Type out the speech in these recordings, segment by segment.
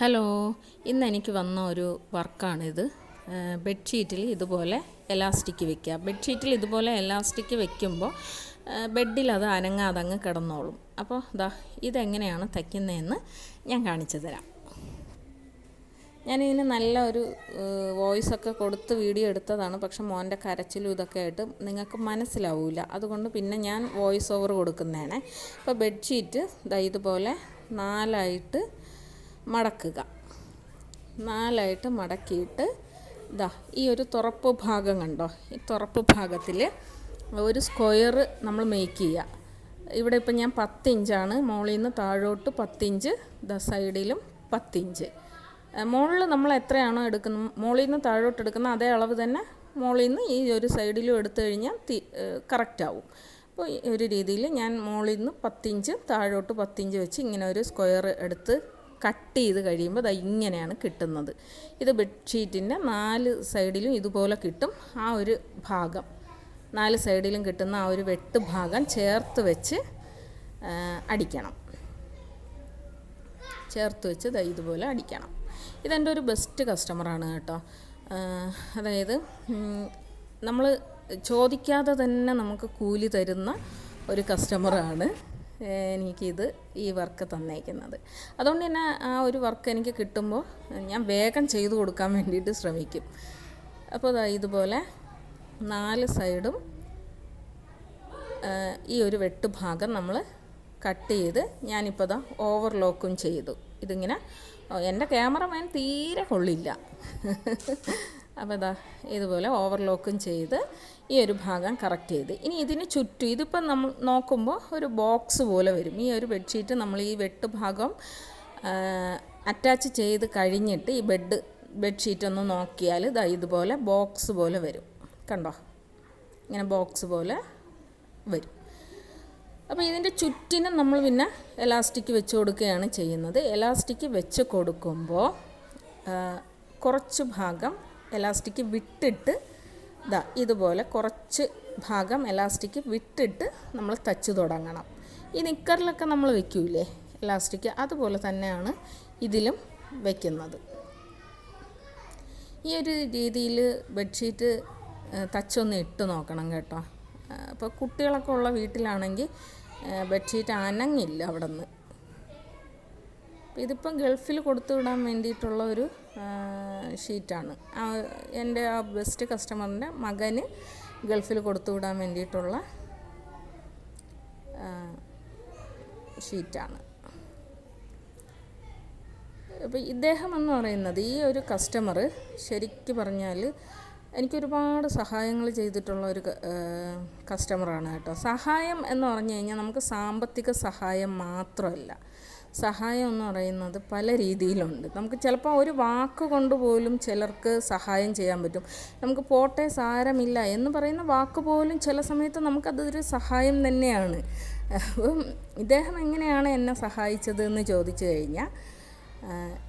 Hello ഇന്ന് എനിക്ക് വന്ന ഒരു വർക്കാണിത്. ബെഡ്ഷീറ്റിൽ ഇതുപോലെ എലാസ്റ്റിക് വെക്കുക. ബെഡ്ഷീറ്റിൽ ഇതുപോലെ എലാസ്റ്റിക് വെക്കുമ്പോൾ ബെഡിൽ അത് അനങ്ങാതെ അങ്ങ് കിടന്നോളും. അപ്പോൾ ദാ ഇതെങ്ങനെയാണ് തയ്ക്കുന്നതെന്ന് ഞാൻ കാണിച്ചു തരാം. ഞാനിതിന് നല്ല ഒരു വോയിസ് ഒക്കെ കൊടുത്ത് വീഡിയോ എടുത്തതാണ്. പക്ഷെ മോന്റെ കരച്ചിലും ഇതൊക്കെ ആയിട്ട് നിങ്ങൾക്ക് മനസ്സിലാവില്ല അതുകൊണ്ട് പിന്നെ ഞാൻ വോയിസ് ഓവർ കൊടുക്കുന്നതാണ്. ഇപ്പോൾ ബെഡ്ഷീറ്റ് ദാ ഇതുപോലെ നാലായിട്ട് മടക്കുക. നാലായിട്ട് മടക്കിയിട്ട് ഇതാ ഈ ഒരു തുറപ്പ് ഭാഗം കണ്ടോ? ഈ തുറപ്പ് ഭാഗത്തിൽ ഒരു സ്ക്വയർ നമ്മൾ മേക്ക് ചെയ്യുക. ഇവിടെ ഇപ്പം ഞാൻ പത്തിഞ്ചാണ് മുകളിൽ നിന്ന് താഴോട്ട് പത്തിഞ്ച് ദ സൈഡിലും പത്തിഞ്ച് മുകളിൽ നമ്മൾ എത്രയാണോ എടുക്കുന്നത് മുകളിൽ നിന്ന് താഴോട്ട് എടുക്കുന്ന അതേ അളവ് തന്നെ മുകളിൽ നിന്ന് ഈ ഒരു സൈഡിലും എടുത്തു കഴിഞ്ഞാൽ തി കറക്റ്റാവും അപ്പോൾ ഒരു രീതിയിൽ ഞാൻ മുകളിൽ നിന്ന് പത്തിഞ്ച് താഴോട്ട് പത്തിഞ്ച് വെച്ച് ഇങ്ങനെ ഒരു സ്ക്വയർ എടുത്ത് കട്ട് ചെയ്ത് കഴിയുമ്പോൾ അത് ഇങ്ങനെയാണ് കിട്ടുന്നത്. ഇത് ബെഡ്ഷീറ്റിന്റെ നാല് സൈഡിലും ഇതുപോലെ കിട്ടും. ആ ഒരു ഭാഗം നാല് സൈഡിലും കിട്ടുന്ന ആ ഒരു വെട്ട് ഭാഗം ചേർത്ത് വെച്ച് അടിക്കണം. ചേർത്ത് വെച്ച് ഇതുപോലെ അടിക്കണം. ഇതെന്റെ ഒരു ബെസ്റ്റ് കസ്റ്റമറാണ് കേട്ടോ. അതായത് നമ്മൾ ചോദിക്കാതെ തന്നെ നമുക്ക് കൂലി തരുന്ന ഒരു കസ്റ്റമറാണ് എനിക്കിത് ഈ വർക്ക് തന്നേക്കുന്നത്. അതുകൊണ്ട് തന്നെ ആ ഒരു വർക്ക് എനിക്ക് കിട്ടുമ്പോൾ ഞാൻ വേഗം ചെയ്തു കൊടുക്കാൻ വേണ്ടിയിട്ട് ശ്രമിക്കും. അപ്പോൾ ഇതുപോലെ നാല് സൈഡും ഈ ഒരു വെട്ട് ഭാഗം നമ്മൾ കട്ട് ചെയ്ത് ഞാനിപ്പോൾ ദാ ഓവർലോക്കും ചെയ്തു. ഇതിങ്ങനെ എന്റെ ക്യാമറമാൻ തീരെ കൊള്ളില്ല. അപ്പോൾ ഇതാ ഇതുപോലെ ഓവർലോക്കും ചെയ്ത് ഈ ഒരു ഭാഗം കറക്റ്റ് ചെയ്ത്. ഇനി ഇതിന് ചുറ്റും ഇതിപ്പം നമ്മൾ നോക്കുമ്പോൾ ഒരു ബോക്സ് പോലെ വരും. ഈ ഒരു ബെഡ്ഷീറ്റ് നമ്മൾ ഈ വെട്ട് ഭാഗം അറ്റാച്ച് ചെയ്ത് കഴിഞ്ഞിട്ട് ഈ ബെഡ് ബെഡ്ഷീറ്റ് ഒന്ന് നോക്കിയാൽ ഇതാ ഇതുപോലെ ബോക്സ് പോലെ വരും. കണ്ടോ? ഇങ്ങനെ ബോക്സ് പോലെ വരും. അപ്പോൾ ഇതിന്റെ ചുറ്റിനും നമ്മൾ പിന്നെ എലാസ്റ്റിക് വെച്ച് കൊടുക്കുകയാണ് ചെയ്യുന്നത്. എലാസ്റ്റിക് വെച്ച് കൊടുക്കുമ്പോൾ കുറച്ച് ഭാഗം എലാസ്റ്റിക് വിട്ടിട്ട് ഇതാ ഇതുപോലെ കുറച്ച് ഭാഗം എലാസ്റ്റിക് വിട്ടിട്ട് നമ്മൾ തച്ച് തുടങ്ങണം. ഈ നിക്കറിലൊക്കെ നമ്മൾ വെക്കൂലേ എലാസ്റ്റിക്? അതുപോലെ തന്നെയാണ് ഇതിലും വയ്ക്കുന്നത് ഈ ഒരു രീതിയിൽ ബെഡ്ഷീറ്റ് തച്ചൊന്ന് ഇട്ട് നോക്കണം കേട്ടോ. അപ്പോൾ കുട്ടികളൊക്കെ ഉള്ള വീട്ടിലാണെങ്കിൽ ബെഡ്ഷീറ്റ് അനങ്ങില്ല അവിടെ നിന്ന് ഇതിപ്പം ഗൾഫിൽ കൊടുത്തു വിടാൻ വേണ്ടിയിട്ടുള്ള ഒരു ഷീറ്റാണ്. എന്റെ ആ ബെസ്റ്റ് കസ്റ്റമറിന്റെ മകന് ഗൾഫിൽ കൊടുത്തു വിടാൻ വേണ്ടിയിട്ടുള്ള ഷീറ്റാണ്. അപ്പോൾ ഇദ്ദേഹം എന്ന് പറയുന്നത് ഈ ഒരു കസ്റ്റമർ ശരിക്ക് പറഞ്ഞാൽ എനിക്കൊരുപാട് സഹായങ്ങൾ ചെയ്തിട്ടുള്ള ഒരു കസ്റ്റമറാണ് കേട്ടോ. സഹായം എന്ന് പറഞ്ഞു കഴിഞ്ഞാൽ നമുക്ക് സാമ്പത്തിക സഹായം മാത്രമല്ല. സഹായം എന്ന് പറയുന്നത് പല രീതിയിലുണ്ട്. നമുക്ക് ചിലപ്പോൾ ഒരു വാക്ക് കൊണ്ട് പോലും ചിലർക്ക് സഹായം ചെയ്യാൻ പറ്റും. നമുക്ക് പോട്ടെ സാരമില്ല എന്ന് പറയുന്ന വാക്ക് പോലും ചില സമയത്ത് നമുക്കതൊരു സഹായം തന്നെയാണ്. അപ്പം ഇദ്ദേഹം എങ്ങനെയാണ് എന്നെ സഹായിച്ചത് എന്ന് ചോദിച്ചു കഴിഞ്ഞാൽ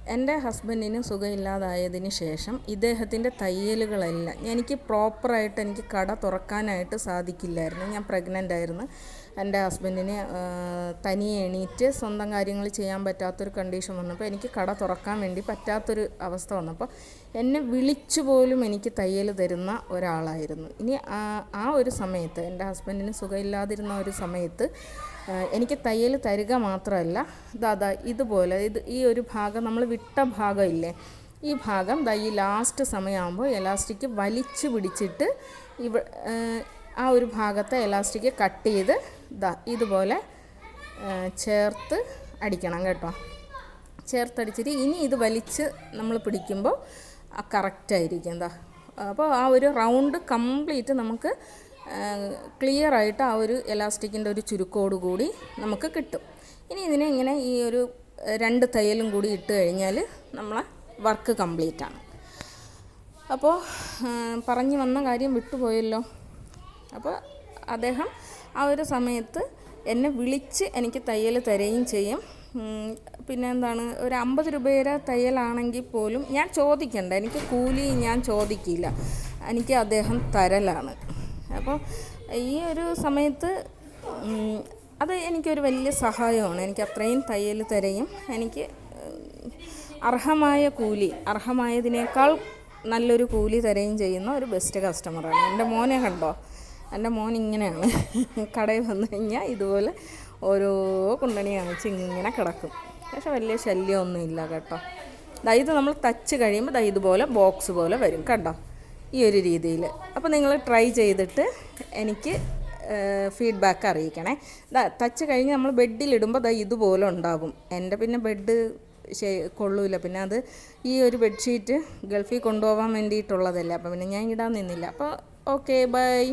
എന്റെ ഹസ്ബൻഡിന് സുഖമില്ലാതായതിന് ശേഷം ഇദ്ദേഹത്തിന്റെ തയ്യലുകളെല്ലാം എനിക്ക് പ്രോപ്പറായിട്ട് എനിക്ക് കട തുറക്കാനായിട്ട് സാധിക്കില്ലായിരുന്നു. ഞാൻ പ്രഗ്നന്റ് ആയിരുന്നു. എന്റെ ഹസ്ബൻഡിന് തനിയെ എണീറ്റ് സ്വന്തം കാര്യങ്ങൾ ചെയ്യാൻ പറ്റാത്തൊരു കണ്ടീഷൻ വന്നപ്പോൾ എനിക്ക് കട തുറക്കാൻ വേണ്ടി പറ്റാത്തൊരു അവസ്ഥ വന്നപ്പോൾ എന്നെ വിളിച്ചു പോലും എനിക്ക് തയ്യൽ തരുന്ന ഒരാളായിരുന്നു. ഇനി ആ ഒരു സമയത്ത് എന്റെ ഹസ്ബൻഡിന് സുഖമില്ലാതിരുന്ന ഒരു സമയത്ത് എനിക്ക് തയ്യൽ തരിക മാത്രമല്ല ദാദാ ഇതുപോലെ ഇത് ഈ ഒരു ഭാഗം നമ്മൾ വിട്ട ഭാഗമില്ലേ ഈ ഭാഗം ദാ ഈ ലാസ്റ്റ് സമയമാകുമ്പോൾ എലാസ്റ്റിക് വലിച്ചു പിടിച്ചിട്ട് ഇവ ആ ഒരു ഭാഗത്തെ എലാസ്റ്റിക് കട്ട് ചെയ്ത് ദാ ഇതുപോലെ ചേർത്ത് അടിക്കണം കേട്ടോ. ചേർത്തടിച്ചിട്ട് ഇനി ഇത് വലിച്ച് നമ്മൾ പിടിക്കുമ്പോൾ കറക്റ്റായിരിക്കും എന്താ അപ്പോൾ ആ ഒരു റൗണ്ട് കംപ്ലീറ്റ് നമുക്ക് ക്ലിയർ ആയിട്ട് ആ ഒരു എലാസ്റ്റിക്കിന്റെ ഒരു ചുരുക്കോട് കൂടി നമുക്ക് കിട്ടും. ഇനി ഇതിനെ ഇങ്ങനെ ഈ ഒരു രണ്ട് തയ്യലും കൂടി ഇട്ട് കഴിഞ്ഞാൽ നമ്മളെ വർക്ക് കംപ്ലീറ്റ് ആണ്. അപ്പോൾ പറഞ്ഞു വന്ന കാര്യം വിട്ടുപോയല്ലോ. അപ്പോൾ അദ്ദേഹം ആ ഒരു സമയത്ത് എന്നെ വിളിച്ച് എനിക്ക് തയ്യൽ തരുകയും ചെയ്യും. പിന്നെ എന്താണ് ഒരു അമ്പത് രൂപയുടെ തയ്യലാണെങ്കിൽ പോലും ഞാൻ ചോദിക്കണ്ട. എനിക്ക് കൂലി ഞാൻ ചോദിക്കില്ല. എനിക്ക് അദ്ദേഹം തരലാണ്. അപ്പോൾ ഈ ഒരു സമയത്ത് അത് എനിക്കൊരു വലിയ സഹായമാണ്. എനിക്ക് അത്രയും തയ്യൽ തരയും. എനിക്ക് അർഹമായ കൂലി അർഹമായതിനേക്കാൾ നല്ലൊരു കൂലി തരുകയും ചെയ്യുന്ന ഒരു ബെസ്റ്റ് കസ്റ്റമറാണ്. എന്റെ മോനെ കണ്ടോ? എന്റെ മോൻ ഇങ്ങനെയാണ്. കടയിൽ വന്നു കഴിഞ്ഞാൽ ഇതുപോലെ ഓരോ കുണ്ടണി കാണിച്ച് ഇങ്ങനെ കിടക്കും. പക്ഷെ വലിയ ശല്യമൊന്നും ഇല്ല കേട്ടോ. ഇത് നമ്മൾ തച്ച് കഴിയുമ്പോൾ ദാ ഇതുപോലെ ബോക്സ് പോലെ വരും കണ്ടോ? ഈ ഒരു രീതിയിൽ. അപ്പോൾ നിങ്ങൾ ട്രൈ ചെയ്തിട്ട് എനിക്ക് ഫീഡ്ബാക്ക് അറിയിക്കണേ. തച്ച് കഴിഞ്ഞ് നമ്മൾ ബെഡിലിടുമ്പോൾ ദാ ഇതുപോലെ ഉണ്ടാകും. എന്റെ പിന്നെ ബെഡ് കൊള്ളൂല. പിന്നെ അത് ഈ ഒരു ബെഡ്ഷീറ്റ് ഗൾഫിൽ കൊണ്ടുപോകാൻ വേണ്ടിയിട്ടുള്ളതല്ലേ. അപ്പോൾ പിന്നെ ഞാൻ ഇടാൻ നിന്നില്ല. അപ്പോൾ ഓക്കെ ബൈ